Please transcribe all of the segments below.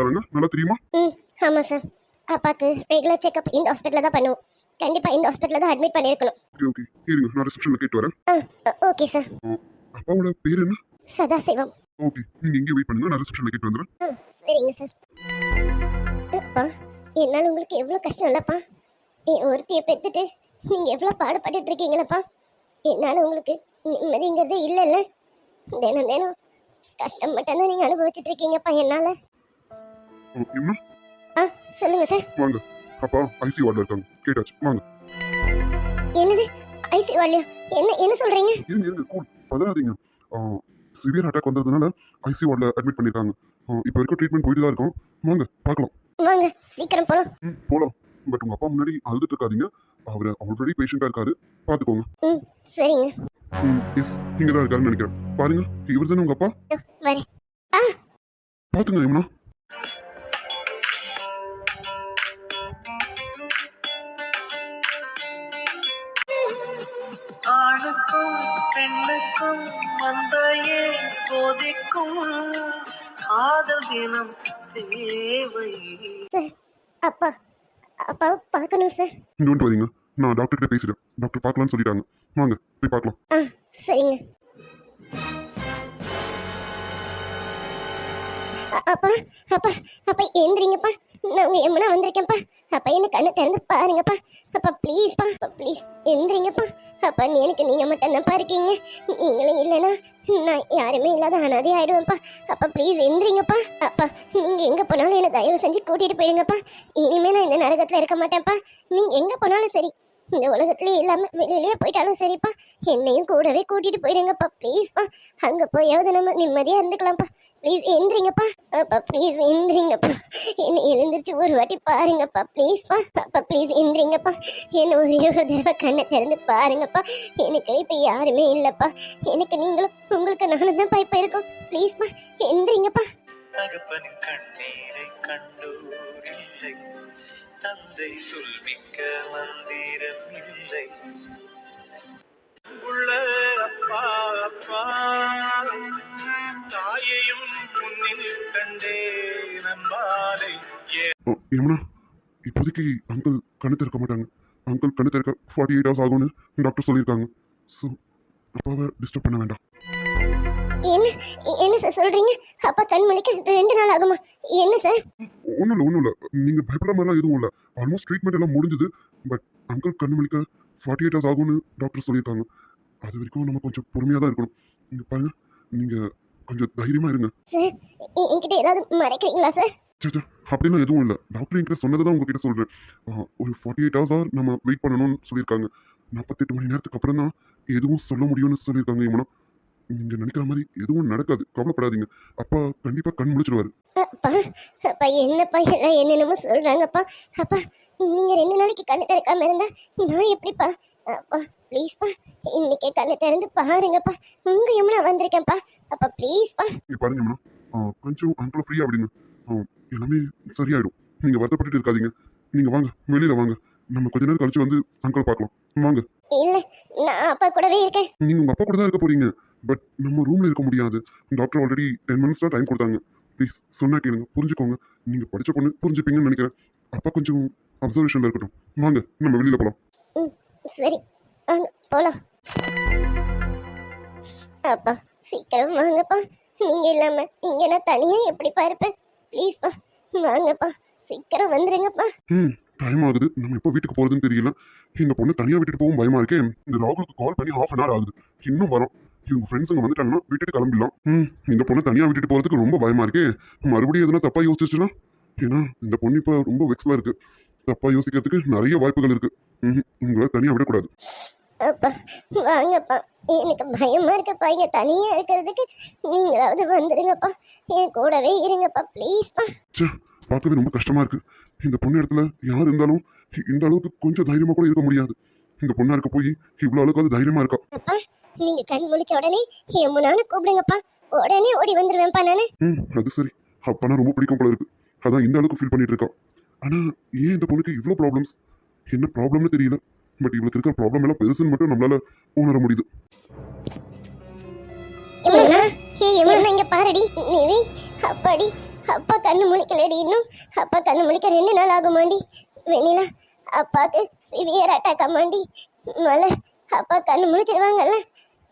தானேங்க நல்லா தெரியுமா? ம் ஆமாம் சார். அப்பாவுக்கு ரெகுலர் செக்கப் இந்த ஹாஸ்பிட்டலில் தான் பண்ணுவோம். கண்டிப்பாக இந்த ஹாஸ்பிட்டலில் தான் அட்மிட் பண்ணியிருக்கணும். Okay okay. இருங்க நான் ரிசப்ஷனில் கேட்டு வரேன். Okay sir. அப்பாவோட பேர் என்ன? சதாசிவம். ஓகே நீங்கள் இங்கே வெயிட் பண்ணுங்க நான் ரிசப்ஷனில் கேட்டு வந்துடுறேன். சரிங்க சார். அப்பா என்னால் உங்களுக்கு எவ்வளோ கஷ்டம் இல்லைப்பா? என் ஒருத்தியை பெற்றுட்டு நீங்கள் எவ்வளோ பாடுபட்டுட்டு இருக்கீங்களப்பா? என்னால் உங்களுக்கு நிம்மதிங்கிறதே இல்லைல்ல. தினம் தினம் கஷ்டம் மட்டும்தான் நீங்கள் அனுபவிச்சுட்டு இருக்கீங்கப்பா என்னால். ஆ சொல்லுங்கள் சார். வாங்க. அப்பா ஐசி வார்டில் இருக்காங்க. கேட்டாச்சு. வாங்க. என்னது? ஐசி வாலியா என்ன என்ன சொல்கிறீங்க இருங்க இருங்க. கூல் பதறாதீங்க சிவியர் அட்டாக் வந்ததுனால ஐசி வார்டில் அட்மிட் பண்ணியிருக்காங்க ஆ, இப்போ வரைக்கும் ட்ரீட்மெண்ட் போயிட்டு தான் இருக்கோம். வாங்க பார்க்கலாம். வாங்க சீக்கிரம் போகலாம் ம் போகலாம் பட் உங்கள் அப்பா முன்னாடி அழுதுட்டு இருக்காதீங்க. அவர் ஆல்ரெடி பேஷண்ட்டாக இருக்காரு. பார்த்துக்கோங்க. ம் சரிங்க. ம் எஸ் இங்கே தான் இருக்காருன்னு நினைக்கிறேன். பாருங்க இவர் தானே உங்கள் அப்பா வரேன். பார்த்துங்க யமுனா. பெண்ணுக்கும் மந்தையே போதிக்கும் காதல் தினம் தேவை. சார் அப்பா அப்பா பார்க்கணும் சார். டோன்ட் வரீங்க நான் டாக்டர்கிட்ட பேசிட்டேன். டாக்டர் பார்க்கலாம்னு சொல்லிட்டாங்க. வாங்க போய் பார்க்கலாம். ஆ சரிங்க. அ- அப்பா அப்பா அப்பா எந்திரிங்கப்பா நான் உங்க எம்மனா வந்திருக்கேன்ப்பா. அப்பா என்ன கண்ணை திறந்து பாருங்கப்பா. அப்பா ப்ளீஸ்ப்பா அப்பா ப்ளீஸ் எந்திரிங்கப்பா. அப்பா நீ எனக்கு நீங்கள் மட்டும்தான்ப்பா இருக்கீங்க. நீங்களும் இல்லைன்னா நான் யாருமே இல்லாத அனாதே ஆகிடுவேன்ப்பா அப்பா ப்ளீஸ் எந்திரிங்கப்பா. அப்பா நீங்க எங்கே போனாலும் என்னை தயவு செஞ்சு கூட்டிகிட்டு போயிடுங்கப்பா. இனிமேல் நான் இந்த நரகத்தில் இருக்க மாட்டேன்ப்பா. நீங்க எங்கே போனாலும் சரி. இந்த உலகத்துல இல்லாம வெளியிலேயே போயிட்டாலும் சரிப்பா. என்னையும் கூடவே கூட்டிட்டு போயிடுங்கப்பா ப்ளீஸ்ப்பா அங்க போயாவது நம்ம நிம்மதியா இருந்துக்கலாம்ப்பா. ப்ளீஸ் எந்திரிங்கப்பா. அப்பா ப்ளீஸ் எந்திரிங்கப்பா. என்னை எழுந்திரிச்சு ஒரு வாட்டி பாருங்கப்பா. ப்ளீஸ்ப்பா அப்பா ப்ளீஸ் எந்திரிங்கப்பா. என்ன ஒரே ஒரு தடவை கண்ணை திறந்து பாருங்கப்பா. எனக்கு இப்போ யாருமே இல்லைப்பா. எனக்கு நீங்களும் உங்களுக்கு நானும் தான் இப்போ இருக்கோம். ப்ளீஸ்ப்பா எந்திரிங்கப்பா. தகப்பனின் கண்ணீரை கண்டோரில்லை. தந்தை சொல் மிக்க மந்திரம் இல்லை. உள்ள அப்பா அப்பா தாயையும் முன்னில் கண்டே நம்பாலை ஓ, யமுனா இப்போதைக்கு அங்கிள் கண்ணு திறக்க மாட்டாங்க. அங்கிள் கண்ணு திறக்க ஃபார்ட்டி எயிட் ஹவர்ஸ் ஆகும்னு டாக்டர் சொல்லியிருக்காங்க. ஸோ அப்பாவை டிஸ்டர்ப் பண்ண வேண்டாம். என்ன? என்ன சார் சொல்றீங்க? அப்பா கண் மணிக்கு ரெண்டு நாள் ஆகுமா? என்ன சார் ஒன்றும் இல்லை ஒன்றும் இல்லை நீங்கள் பயப்படுற மாதிரிலாம் எதுவும் இல்லை. ஆல்மோஸ்ட் ட்ரீட்மெண்ட் எல்லாம் முடிஞ்சுது. பட் அங்கிள் கண்ணு மணிக்க ஃபார்ட்டி எயிட் ஹவர்ஸ் ஆகும்னு டாக்டர் சொல்லியிருக்காங்க. அது வரைக்கும் நம்ம கொஞ்சம் பொறுமையாக தான் இருக்கணும். நீங்கள் பாருங்க. நீங்கள் கொஞ்சம் தைரியமாக இருங்க. சார் என்கிட்ட ஏதாவது மறைக்கிறீங்களா சார் சே சே அப்படிலாம் எதுவும் இல்லை. டாக்டர் என்கிட்ட சொன்னதை தான் உங்ககிட்ட சொல்கிறேன் ஒரு ஃபார்ட்டி எயிட் ஹவர்ஸ் நம்ம வெயிட் பண்ணணும்னு சொல்லியிருக்காங்க. நாற்பத்தெட்டு மணி நேரத்துக்கு அப்புறம் தான் எதுவும் சொல்ல முடியும்னு சொல்லியிருக்காங்க இவனா நீங்கள் நினைக்கிற மாதிரி எதுவும் நடக்காது. கவலைப்படாதீங்க. அப்பா கண்டிப்பாக கண் முழிச்சிருவாரு. அப்பா அப்பா என்னப்பா எல்லாம் என்னென்னமோ சொல்றாங்கப்பா. அப்பா நீங்க ரெண்டு நாளைக்கு கண்ணு திறக்காம இருந்தா நான் எப்படிப்பா? அப்பா ப்ளீஸ்ப்பா இன்னைக்கு கண்ணு திறந்து பாருங்கப்பா. உங்க எம்மனா வந்திருக்கேன்ப்பா. அப்பா ப்ளீஸ்ப்பா இங்கே பாருங்க மேடம் கொஞ்சம் அங்கிளை ஃப்ரீயாக விடுங்க. எல்லாமே சரியாயிடும். நீங்கள் வருத்தப்பட்டுட்டு இருக்காதீங்க. நீங்கள் வாங்க வெளியில் வாங்க. நம்ம கொஞ்ச நேரம் கழிச்சு வந்து அங்கிளை பார்க்கலாம். வாங்க. இல்ல நான் அப்பா கூடவே இருக்கேன். நீங்கள் உங்கள் அப்பா கூட தான் இருக்க போறீங்க. பட் நம்ம ரூமில் இருக்க முடியாது. டாக்டர் ஆல்ரெடி டென் மினிட்ஸ் தான் டைம் கொடுத்தாங்க. ப்ளீஸ் சொன்னா கேளுங்க. புரிஞ்சுக்கோங்க. நீங்கள் படித்த பொண்ணு புரிஞ்சுப்பீங்கன்னு நினைக்கிறேன். அப்பா கொஞ்சம் அப்சர்வேஷனில் இருக்கட்டும். வாங்க நம்ம வெளியில் போகலாம் சரி. வாங்க போலாம். அப்பா சீக்கிரம் வாங்கப்பா. நீங்க இல்லாம இங்க நான் தனியா எப்படிப்பா இருப்பேன்? ப்ளீஸ்ப்பா வாங்கப்பா. சீக்கிரம் வந்துருங்கப்பா. ம் டைம் ஆகுது. நம்ம எப்போ வீட்டுக்கு போகிறதுன்னு தெரியல. இந்த பொண்ணு தனியாக விட்டுட்டு போகவும் பயமா இருக்கே. இந்த ராகுலுக்கு கால் பண்ணி ஹாஃப் அன் ஹவர் ஆகுது. இன்னும் வரோம். இவங்க ஃப்ரெண்ட்ஸுங்க வந்துட்டாங்கன்னா விட்டுட்டு கிளம்பிடலாம். ம். இந்த பொண்ணு தனியாக விட்டுட்டு போகிறதுக்கு ரொம்ப பயமா இருக்கே. மறுபடியும் எதுனா தப்பாக யோசிச்சுன்னா ஏன்னா இந்த பொண்ணு இப்போ ரொம்ப வெக்ஸில் இருக்கு. தப்பாக யோசிக்கிறதுக்கு நிறைய வாய்ப்புகள் இருக்கு. ம் உங்களை தனியாக விடக்கூடாது. அப்பா வாங்கப்பா. எனக்கு பயமா இருக்குப்பா. இங்க தனியா இருக்கிறதுக்கு நீங்களாவது வந்துருங்கப்பா. என் கூடவே இருங்கப்பா. ப்ளீஸ்ப்பா. ச்சே பார்க்கவே ரொம்ப கஷ்டமா இருக்கு. இந்த பொண்ணு இடத்துல யார் இருந்தாலும் இந்த அளவுக்கு கொஞ்சம் தைரியமா கூட இருக்க முடியாது. இந்த பொண்ணா இருக்க போய் இவ்வளோ அளவுக்கு தைரியமா இருக்கா? அப்பா நீங்க கண் முழிச்ச உடனே என் முன்னான்னு கூப்பிடுங்கப்பா. உடனே ஓடி வந்துருவேன்ப்பா நானு. ம் அது சரி. அப்பனா ரொம்ப பிடிக்கும் போல இருக்கு. அதான் இந்த அளவுக்கு ஃபீல் பண்ணிட்டு இருக்கா. ஆனா ஏன் இந்த பொண்ணுக்கு இவ்வளோ ப்ராப்ளம்ஸ் என்ன ப்ராப்ளம்னு தெரியல. பட் இவளுக்கு இருக்கிற ப்ராப்ளம் எல்லாம் பெருசுன்னு மட்டும் நம்மளால உணர முடியுது. இங்க பாருடி. நிவி அப்பாடி. அப்பா கண்ணு முழிக்கலடி இன்னும். அப்பா கண்ணு முழிக்க ரெண்டு நாள் ஆகுமாண்டி. வெண்ணிலா அப்பாவுக்கு சிவியர் அட்டாக் ஆமாண்டி. மலை அப்பா கண்ணு முழிச்சிருவாங்கல்ல.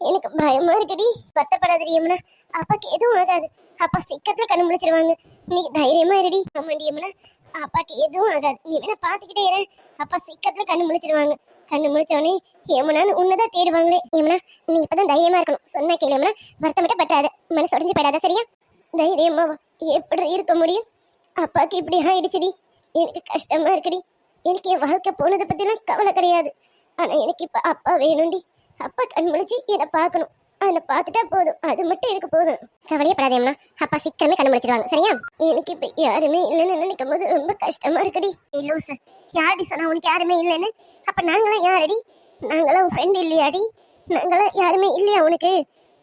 எனக்கு பயமா இருக்குடி. வருத்தப்படாதடி யமுனா. அப்பாக்கு எதுவும் ஆகாது. அப்பா சீக்கிரத்துல கண்ணு முழிச்சிருவாங்க. நீ தைரியமா இருடி. ஆமாண்டி யமுனா. அப்பாக்கு எதுவும் ஆகாது. நீ வேணா பாத்துக்கிட்டே இரு. அப்பா சீக்கிரத்துல கண்ணு முழிச்சிருவாங்க. கண்ணு முடிச்சவனே ஏமனான்னு உன்னதான் தேடுவாங்களே. ஏமனா நீ இப்பதான் தைரியமா இருக்கணும். சொன்னா கேளுமனா வருத்தமிட்ட பட்டாத மனசு உடஞ்சு போயிடாத சரியா? தைரியமா எப்படி இருக்க முடியும்? அப்பாவுக்கு இப்படி ஆயிடுச்சுடி. எனக்கு கஷ்டமா இருக்குடி. எனக்கு என் வாழ்க்கை போனதை பற்றிலாம் கவலை கிடையாது. ஆனா எனக்கு இப்போ அப்பா வேணும்டி. அப்பா கண் முடிச்சு என்னை பார்க்கணும். அதை பார்த்துட்டா போதும். அது மட்டும் எனக்கு போதும். கவலையே படாதேம்னா அப்பா சீக்கிரமே கண்ணு முடிச்சிருவாங்க சரியா? எனக்கு இப்போ யாருமே இல்லைன்னு நினைக்கும் போது ரொம்ப கஷ்டமா இருக்குடி. ஏய் சார் யாரடி சொன்னா உனக்கு யாருமே இல்லைன்னு? அப்போ நாங்களாம் யாரடி? நாங்களாம் உன் ஃப்ரெண்ட் இல்லையாடி? நாங்களாம் யாருமே இல்லையா உனக்கு?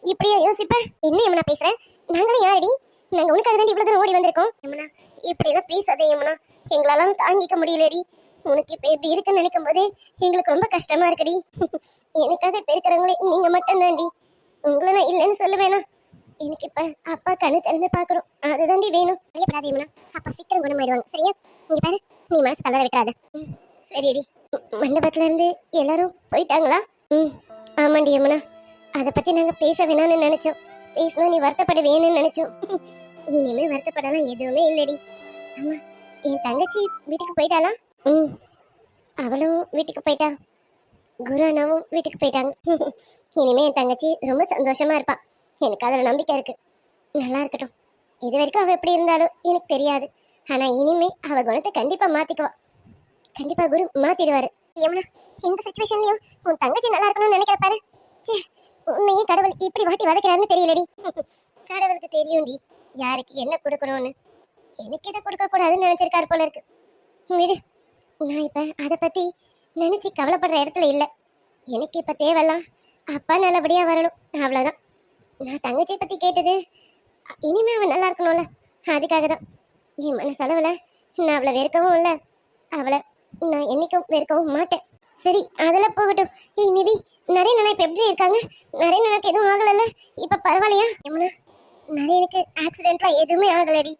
இப்படியா யோசிப்பேன் என்ன எம்னா பேசுகிறேன் நாங்களும் யாரடி? நாங்கள் உனக்காக தான் இவ்வளோ தூரம் ஓடி வந்திருக்கோம். எம்னா இப்படியெல்லாம் பேசாதே எம்னா எங்களாலாம் தாங்கிக்க முடியலடி. உனக்கு இப்ப எப்படி இருக்குன்னு நினைக்கும் போது எங்களுக்கு ரொம்ப கஷ்டமா இருக்குடி. எனக்காக இப்ப இருக்கிறவங்களே நீங்க மட்டும்தான்டி. உங்களை நான் இல்லைன்னு சொல்லுவேனா எனக்கு இப்ப அப்பா கண்ணு திறந்து பார்க்கணும். அதுதாண்டி வேணும். பயப்படாத அப்பா சீக்கிரம் குணமாயிடுவாங்க. சரியா? நீங்க பாரு. நீ மனசு தளர விட்டாத சரிடி. மண்டபத்துல இருந்து எல்லாரும் போயிட்டாங்களா? ம் ஆமாண்டி யமுனா அதை பத்தி நாங்க பேச வேணாம்னு நினைச்சோம். பேசினா நீ வருத்தப்படுவேன்னு நினைச்சோம். இனிமே வருத்தப்படலாம் எதுவுமே இல்லடி. ஆமா என் தங்கச்சி வீட்டுக்கு போயிட்டாளா? ம். அவளும் வீட்டுக்கு போயிட்டா. குரு அண்ணாவும் வீட்டுக்கு போயிட்டாங்க. இனிமே என் தங்கச்சி ரொம்ப சந்தோஷமா இருப்பா. எனக்கு அதில் நம்பிக்கை இருக்கு. நல்லா இருக்கட்டும். இது வரைக்கும் அவள் எப்படி இருந்தாலும் எனக்கு தெரியாது. ஆனா இனிமே அவ குணத்தை கண்டிப்பா மாத்திக்குவா. கண்டிப்பா குரு மாத்திடுவாரு. யமுனா இந்த சுச்சுவேஷன்லயும் உன் தங்கச்சி நல்லா இருக்கணும்னு நினைக்கிற பாரு. ச்சே கடவுள் இப்படி வாட்டி வதக்கிறாருன்னு தெரியலடி. கடவுளுக்கு தெரியும்டி. யாருக்கு என்ன கொடுக்கணும்னு. எனக்கு இதை கொடுக்க கூடாதுன்னு நினைச்சிருக்காரு போல இருக்கு. விடு. நான் இப்போ அதை பற்றி நினச்சி கவலைப்படுற இடத்துல இல்லை. எனக்கு இப்போ தேவைலாம் அப்பா நல்லபடியாக வரணும். அவ்வளோதான் நான் தங்கச்சியை பற்றி கேட்டது இனிமேல் இனிமே அவன் நல்லா இருக்கணும்ல. அதுக்காக தான். என் மனசளவுல நான் அவளை வெறுக்கவும் இல்லை. அவளை நான் என்னைக்கும் வெறுக்கவும் மாட்டேன். சரி அதெல்லாம் போகட்டும். ஏய் நிவி நிறைய நாளா இப்போ எப்படி இருக்காங்க? நிறைய நாளுக்கு எதுவும் ஆகலைல்ல? இப்போ பரவாயில்லையா? எம்னா நிறைய எனக்கு ஆக்சிடென்ட்லாம் எதுவுமே ஆகலடி.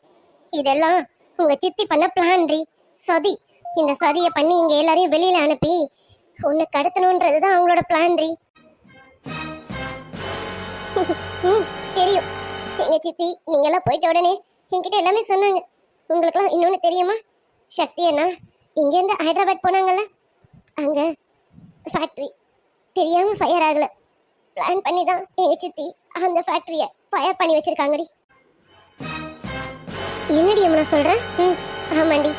இதெல்லாம் உங்கள் சித்தி பண்ண பிளான்டி சதி இந்த சதியை பண்ணி இங்கே எல்லாரையும் வெளியில் அனுப்பி உன்னை கடத்தணுன்றது தான் அவங்களோட பிளான்டி ம் தெரியும். எங்க சித்தி நீங்கெல்லாம் போயிட்ட உடனே என்கிட்ட எல்லாமே சொன்னாங்க. உங்களுக்குலாம் இன்னொன்று தெரியுமா? சக்தி அண்ணா இங்கேருந்து ஹைதராபாத் போனாங்கல்ல? அங்கே ஃபேக்ட்ரி தெரியாமல் ஃபயர் ஆகலை. பிளான் பண்ணி தான் எங்கள் சித்தி அந்த ஃபேக்ட்ரியை ஃபயர் பண்ணி வச்சிருக்காங்கடி. என்னடி அம்மா சொல்கிறேன் ம் ஆமாண்டி.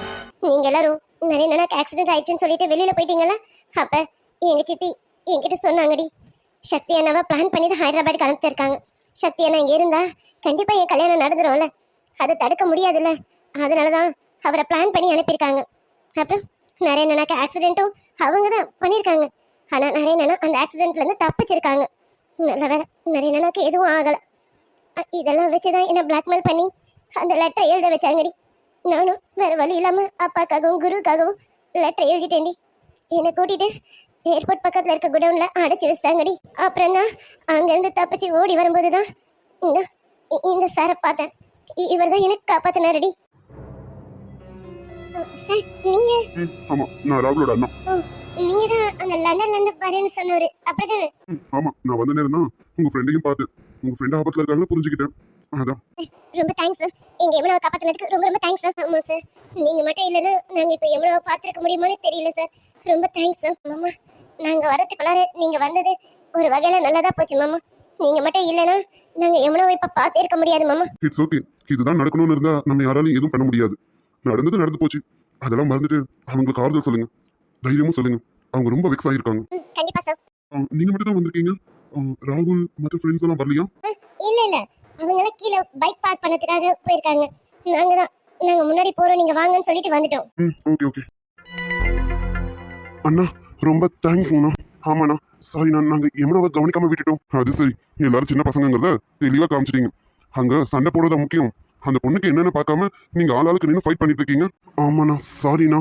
நீங்கள் எல்லோரும் நிறைய நாளைக்கு ஆக்சிடென்ட் ஆயிடுச்சுன்னு சொல்லிட்டு வெளியில போயிட்டீங்களா அப்ப எங்க சித்தி என்கிட்ட சொன்னாங்கடி. சக்தி அண்ணாவை பிளான் பண்ணி தான் ஹைதராபாத் அனுப்பிச்சிருக்காங்க. சக்தி அண்ணா இங்கே இருந்தா கண்டிப்பா என் கல்யாணம் நடந்துரும்ல. அதை தடுக்க முடியாதுல்ல. அதனால தான் அவரை பிளான் பண்ணி அனுப்பியிருக்காங்க. அப்புறம் நிறைய நாளைக்கு ஆக்சிடென்ட்டும் அவங்க தான் பண்ணியிருக்காங்க. ஆனா நிறைய நாளா அந்த ஆக்சிடென்ட்லேருந்து தப்பிச்சிருக்காங்க. நல்ல வேலை நிறைய நாளைக்கு எதுவும் ஆகலை. இதெல்லாம் இதெல்லாம் வச்சுதான் என்ன பிளாக்மெயில் பண்ணி அந்த லெட்டரை எழுத வச்சாங்கடி. நானும் வேற வழி இல்லாம அப்பாக்காகவும் குருவுக்காகவும் லெட்டர் எழுதிட்டேன்டி. என்னை கூட்டிட்டு ஏர்போர்ட் பக்கத்துல இருக்க குடவுன்ல அடைச்சி வச்சிட்டாங்கடி. அப்புறம் தான் அங்கிருந்து தப்பிச்சு ஓடி வரும்போது தான் இந்த சாரை பார்த்தேன். இவர் தான் எனக்கு காப்பாத்தினாரடி சார் நீங்க? ஆமா நான் ராகுலோட அண்ணா. நீங்க தான் அந்த லண்டன்ல இருந்து வரேன்னு சொன்னவரு. அப்படிதானே? ஆமா நான் வந்த நேரம் தான் உங்க ஃப்ரெண்டையும் பார்த்தேன். உங்க ஃப்ரெண்ட் ஆபத்துல இருக்காங்கன்னு புரிஞ்சுக்கிட்டேன். அதான். ரொம்ப தேங்க்ஸ் எங்க யமுனாவை காப்பாத்தினதுக்கு ரொம்ப ரொம்ப தேங்க்ஸ் சார் ஆமா சார் நீங்க மட்டும் இல்லைன்னா நாங்க இப்ப யமுனாவை பார்த்திருக்க முடியுமான்னு தெரியல சார் ரொம்ப தேங்க்ஸ் சார் மாமா நாங்க வரதுக்குள்ளார நீங்க வந்தது ஒரு வகையில நல்லதா போச்சு மாமா. நீங்க மட்டும் இல்லைன்னா நாங்க யமுனாவை இப்ப பார்த்தே இருக்க முடியாது மாமா. இட்ஸ் ஓகே இதுதான் நடக்கணும்னு இருந்தா நம்ம யாராலையும் எதுவும் பண்ண முடியாது. நடந்தது நடந்து போச்சு. அதெல்லாம் மறந்துட்டு அவங்களுக்கு ஆறுதல் சொல்லுங்க. தைரியமும் சொல்லுங்க. அவங்க ரொம்ப வெக்ஸ் ஆகிருக்காங்க ம், கண்டிப்பா சார் நீங்க மட்டும் தான் வந்திருக்கீங்க ராகுல் மற்ற ஃப்ரெண்ட்ஸ் எல்லாம் வரலையா? இல்ல இல்ல. அவங்க கீழே பைக் பார்க் பண்ணதுக்காக போயிருக்காங்க. நாங்க தான். நாங்க முன்னாடி போறோம். நீங்க வாங்கன்னு சொல்லிட்டு வந்துட்டோம். ம் ஓகே ஓகே அண்ணா ரொம்ப தேங்க்ஸ்ண்ணா ஆமாண்ணா. சாரி நான் நாங்கள் எவ்வளோ கவனிக்காமல் விட்டுட்டோம். அது சரி. எல்லாரும் சின்ன பசங்கங்கிறத தெளிவாக காமிச்சிட்டீங்க. அங்கே சண்டை போடுறதா முக்கியம். அந்த பொண்ணுக்கு என்னென்னு பார்க்காம நீங்கள் ஆளாளுக்கு நின்று ஃபைட் பண்ணிட்டு இருக்கீங்க? ஆமாண்ணா. சாரிண்ணா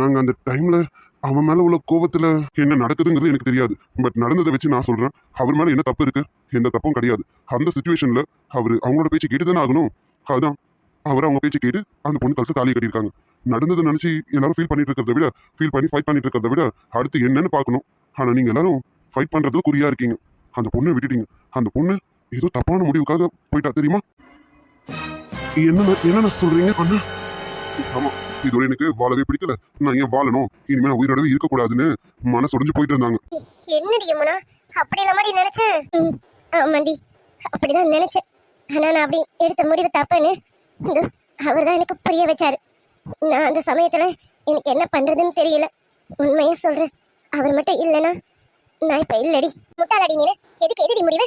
நாங்கள் அந்த டைமில் அவன் மேலே உள்ள கோவத்தில் என்ன நடக்குதுங்கிறது எனக்கு தெரியாது. பட் நடந்ததை வச்சு நான் சொல்கிறேன் அவர் மேலே என்ன தப்பு இருக்கு? எந்த தப்பும் கிடையாது. அந்த சுச்சுவேஷனில் அவர் அவங்களோட பேச்சு கேட்டு தானே ஆகணும். அதுதான் அவர் அவங்க பேச்சு கேட்டு அந்த பொண்ணு கழுத்து தாலி கட்டியிருக்காங்க. நடந்ததை நினைச்சு எல்லாரும் ஃபீல் பண்ணிட்டு இருக்கிறத விட ஃபீல் பண்ணி ஃபைட் பண்ணிட்டு இருக்கிறத விட அடுத்து என்னன்னு பார்க்கணும். ஆனா நீங்க எல்லாரும் ஃபைட் பண்றதுல குறியா இருக்கீங்க. அந்த பொண்ணை விட்டுட்டீங்க. அந்த பொண்ணு ஏதோ தப்பான முடிவுக்காக போயிட்டா தெரியுமா? என்ன என்னென்ன சொல்றீங்க அண்ணா? ஆமா இதோட எனக்கு வாழவே பிடிக்கல. நான் ஏன் வாழணும்? இனிமே நான் உயிரோடவே இருக்கக்கூடாதுன்னு மனசு உடஞ்சு போயிட்டு இருந்தாங்க. என்னடி யமுனா? அப்படி இல்லமாடி நினைச்சேன். ஆமாண்டி. அப்படிதான் நினைச்சேன். ஆனா நான் அப்படி எடுத்த முடிவு தப்புன்னு அவர் தான் எனக்கு புரிய வச்சாரு. நான் அந்த சமயத்துல எனக்கு என்ன பண்றதுன்னு தெரியல. உண்மையா சொல்றேன். அவர் மட்டும் இல்லைன்னா நான் இப்ப இல்லடி. முட்டாளடி நீ எதுக்கு எதிரி முடிவு?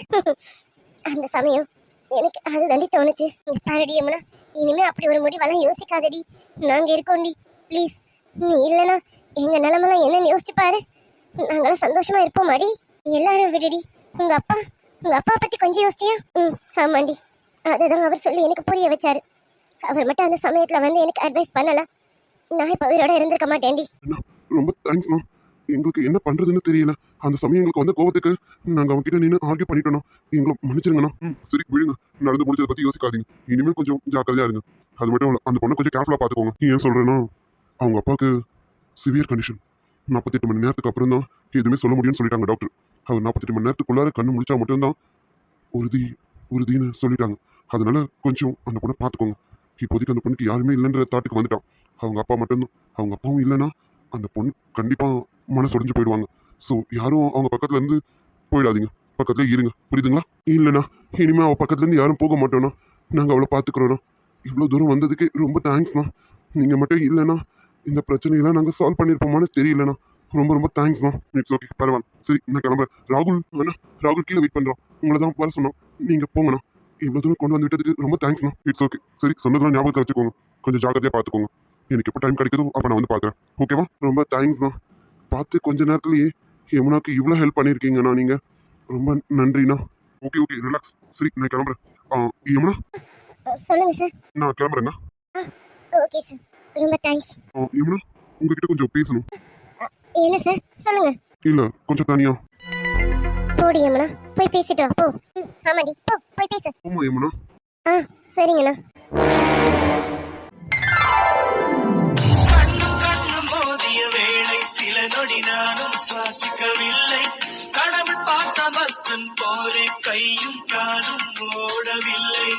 அந்த சமயம் எனக்கு அது தாண்டி தோணுச்சு. பாருடி யமுனா இனிமே அப்படி ஒரு முடிவெல்லாம் யோசிக்காதடி. நாங்க இருக்கோண்டி. ப்ளீஸ் நீ இல்லைன்னா எங்க நிலமெல்லாம் என்னன்னு யோசிச்சு பாரு. நாங்களாம் சந்தோஷமா இருப்போம் மாடி எல்லாரும் விடுடி. உங்க அப்பா உங்க அப்பா பத்தி கொஞ்சம் யோசிச்சியா? ம் ஆமாண்டி. அதுதான் அவர் சொல்லி எனக்கு புரிய வச்சாரு. அவர் மட்டும் அந்த சமயத்துல வந்து எனக்கு அட்வைஸ் பண்ணல. நான் இப்ப உயிரோட இருந்திருக்க மாட்டேன்டி. ரொம்ப தேங்க்ஸ்ண்ணா எங்களுக்கு என்ன பண்றதுன்னு தெரியல. அந்த சமயம் எங்களுக்கு வந்த கோவத்துக்கு நாங்க அவங்க கிட்ட நின்று ஆர்கியூ பண்ணிட்டோம் எங்களை மன்னிச்சிருங்கண்ணா. ம். சரி விடுங்க. நடந்து முடிச்சதை பத்தி யோசிக்காதீங்க. இனிமேல் கொஞ்சம் ஜாக்கிரதையா இருங்க. அது மட்டும் இல்லை அந்த பொண்ணை கொஞ்சம் கேர்ஃபுல்லா பாத்துக்கோங்க. ஏன் சொல்றேன்னா அவங்க அப்பாவுக்கு சிவியர் கண்டிஷன் நாற்பத்தெட்டு மணி நேரத்துக்கு அப்புறம் தான் எதுவுமே சொல்ல முடியும்னு சொல்லிட்டாங்க டாக்டர் அவர் நாற்பத்தெட்டு மணி நேரத்துக்குள்ளார கண்ணு முடிச்சா மட்டும்தான் உறுதி உறுதின்னு சொல்லிட்டாங்க. அதனால கொஞ்சம் அந்த பொண்ணை பார்த்துக்கோங்க இப்போதைக்கு அந்த பொண்ணுக்கு யாருமே இல்லைன்ற தாட்டுக்கு வந்துட்டான் அவங்க அப்பா மட்டும்தான் அவங்க அப்பாவும் இல்லைன்னா அந்த பொண்ணு கண்டிப்பா மனசு உடஞ்சு போயிடுவாங்க. ஸோ யாரும் அவங்க பக்கத்துல இருந்து போயிடாதீங்க. பக்கத்துல இருங்க. புரியுதுங்களா? இல்லைண்ணா. இனிமே அவ பக்கத்துல இருந்து யாரும் போக மாட்டோம்னா நாங்க அவளை பார்த்துக்குறோண்ணா இவ்வளோ தூரம் வந்ததுக்கு ரொம்ப தேங்க்ஸ்ண்ணா நீங்க மட்டும் இல்லைண்ணா. இந்த பிரச்சனையெல்லாம் நாங்க சால்வ் பண்ணியிருப்போமான்னு தெரியலண்ணா. ரொம்ப ரொம்ப தேங்க்ஸ்ண்ணா இட்ஸ் ஓகே பரவாயில்ல. சரி நான் கிளம்புறேன். ராகுல் வேணா. ராகுல் கீழே வெயிட் பண்ணுறோம் உங்களை தான் வர சொன்னோம் நீங்கள் போங்கண்ணா. இவ்வளோ தூரம் கொண்டு வந்து விட்டதுக்கு ரொம்ப தேங்க்ஸ்ண்ணா இட்ஸ் ஓகே சரி சொன்னதெல்லாம் ஞாபகத்தை வச்சுக்கோங்க. கொஞ்சம் ஜாக்கிரதையாக பார்த்துக்கோங்க. எனக்கு எப்போ டைம் கிடைக்குதோ அப்போ நான் வந்து பார்க்குறேன். ஓகேவா ரொம்ப தேங்க்ஸ்ண்ணா பார்த்து கொஞ்ச நேரத்துலேயே யமுனாக்கு இவ்வளோ ஹெல்ப் பண்ணியிருக்கீங்கண்ணா நீங்கள் ரொம்ப நன்றிண்ணா. ஓகே ஓகே ரிலாக்ஸ் சரி நான் கிளம்புறேன். ஆ, யமுனா சொல்லுங்க சார் நான் கிளம்புறேண்ணா. ஓகே சார் ரொம்ப தேங்க்ஸ் ஆ, யமுனா உங்ககிட்ட கொஞ்சம் பேசணும். என்ன சார் சொல்லுங்க. இல்லை கொஞ்சம் தனியா. போடி யமுனா போய் பேசிட்டு வா போ. ம், ஆமாடி. போ போய் பேசு. ஆமா யமுனா ஆ சரிங்கண்ணா. கண்ணும் கண்ணும் மோதிய வேளை சில நொடி நானும் சுவாசிக்கவில்லை. கடவுள் போரை கையும் காலும் ஓடவில்லை.